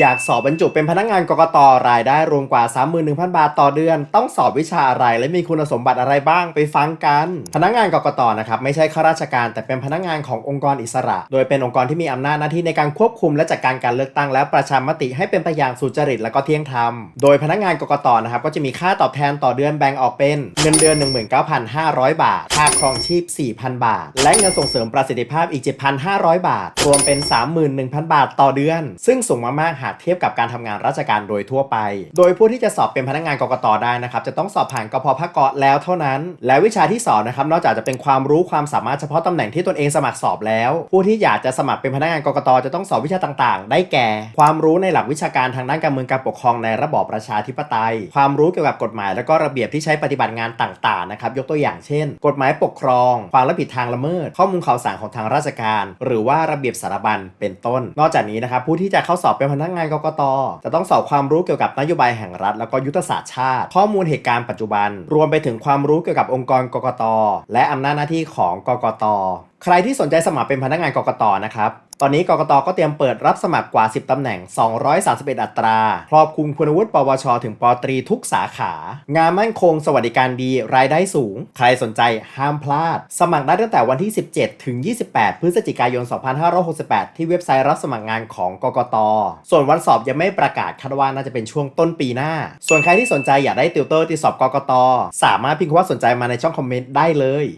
อยากสอบบรรจุเป็นพนักงานกกตรายได้รวมกว่า 31,000 บาทต่อเดือน ต้องสอบวิชาอะไรและมีคุณสมบัติอะไรบ้างไปฟังกัน พนักงานกกตนะครับไม่ใช่ข้าราชการ แต่เป็นพนักงานขององค์กรอิสระ โดยเป็นองค์กรที่มีอำนาจหน้าที่ในการควบคุมและจัดการการเลือกตั้งและประชามติให้เป็นไปอย่างสุจริตและก็เที่ยงธรรม โดยพนักงานกกตนะครับก็จะมีค่าตอบแทนต่อเดือนแบ่งออกเป็นเงินเดือน 19,500 บาท ค่าครองชีพ 4,000 บาท และเงินส่งเสริมประสิทธิภาพอีก 7,500 บาท รวมเป็น 31,000 บาทต่อเดือน ซึ่งสูงมากๆหากเทียบกับการทำงานราชการโดยทั่วไป โดยผู้ที่จะสอบเป็นพนักงานกกตได้นะครับจะต้องสอบผ่านกพพกแล้วเท่านั้น และวิชาที่สอนนะครับนอกจากจะเป็นความรู้ความสามารถเฉพาะตำแหน่งที่ตนเองสมัครสอบแล้ว ผู้ที่อยากจะสมัครเป็นพนักงานกกตจะต้องสอบวิชาต่างๆ ได้แก่ ความรู้ในหลักวิชาการทางด้านการเมืองการปกครองในระบอบประชาธิปไตย ความรู้เกี่ยวกับกฎหมายและก็ระเบียบที่ใช้ปฏิบัติงานต่างๆนะครับยกตัวอย่างเช่น กฎหมายปกครอง ความรับผิดทางละเมิด ข้อมูลข่าวสารของทางราชการ หรือว่าระเบียบสารบัญเป็นต้น นอกจากนี้นะครับผู้ที่จะเข้าสอบเป็นพนักงานกกต จะต้องสอบความรู้เกี่ยวกับนโยบายแห่งรัฐ แล้วก็ยุทธศาสตร์ชาติ ข้อมูลเหตุการณ์ปัจจุบัน รวมไปถึงความรู้เกี่ยวกับองค์กรกกต และอำนาจหน้าที่ของกกต ใครที่สนใจสมัครเป็นพนักงานกกตนะครับ ตอนนี้กกตก็เตรียมเปิดรับสมัครกว่า 10 ตำแหน่ง 231 อัตรา ครอบคลุมคุณวุฒิปวช ถึงปตรีทุกสาขา งานมั่นคงสวัสดิการดี รายได้สูง ใครสนใจห้ามพลาด สมัครได้ตั้งแต่วันที่ 17 ถึง 28 พฤศจิกายน 2568 ที่เว็บไซต์รับสมัครงานของกกต ส่วนวันสอบยังไม่ประกาศคาดว่าน่าจะเป็นช่วงต้นปีหน้า ส่วนใครที่สนใจอยากได้ติวเตอร์ติดสอบกกต สามารถพิมพ์คำว่าสนใจมาในช่องคอมเมนต์ได้เลย